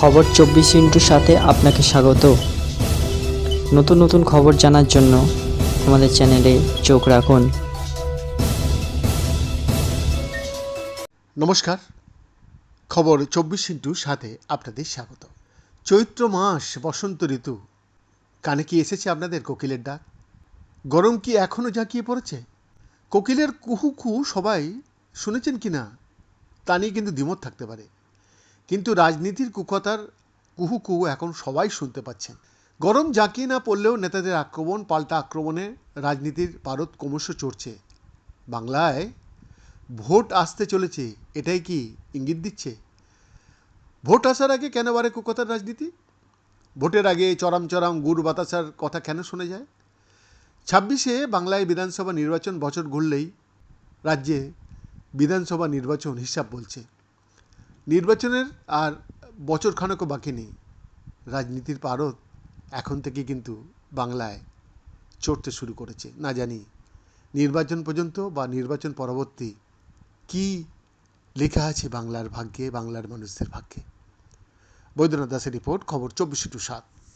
খবর চব্বিশ ইন্টুর সাথে আপনাকে স্বাগত। নতুন নতুন খবর জানার জন্য আমাদের চ্যানেলে চোখ রাখুন। নমস্কার। খবর চব্বিশ ইন্টুর সাথে আপনাদের স্বাগত। চৈত্র মাস, বসন্ত ঋতু। কানে কি এসেছে আপনাদের কোকিলের ডাক? গরম কি এখনও জাঁকিয়ে পড়েছে? কোকিলের কুহু কুহু সবাই শুনেছেন কি না তা নিয়ে কিন্তু দ্বিমত থাকতে পারে। কিন্তু রাজনীতির কুকথার কুহু কুহু এখন সবাই শুনতে পাচ্ছেন। গরম জাঁকিয়ে না পড়লেও নেতাদের আক্রমণ, পাল্টা আক্রমণে রাজনীতির পারদ ক্রমশ চড়ছে। বাংলায় ভোট আসতে চলেছে, এটাই কি ইঙ্গিত দিচ্ছে? ভোট আসার আগে কেন বারে কুকতার রাজনীতি? ভোটের আগে চরম চরম গুড় বাতাসার কথা কেন শোনা যায়? ছাব্বিশে বাংলায় বিধানসভা নির্বাচন বছর ঘুরলেই রাজ্যে বিধানসভা নির্বাচন হিসাব বলছে। নির্বাচনের আর বছর খানেকও বাকি নেই। রাজনীতির পারদ এখন থেকে কিন্তু বাংলায় চড়তে শুরু করেছে। না জানি নির্বাচন পর্যন্ত বা নির্বাচন পরবর্তী কি লেখা আছে বাংলার ভাগ্যে, বাংলার মানুষদের ভাগ্যে? বৈদ্যনাথ দাসের রিপোর্ট, খবর চব্বিশে টু সাত।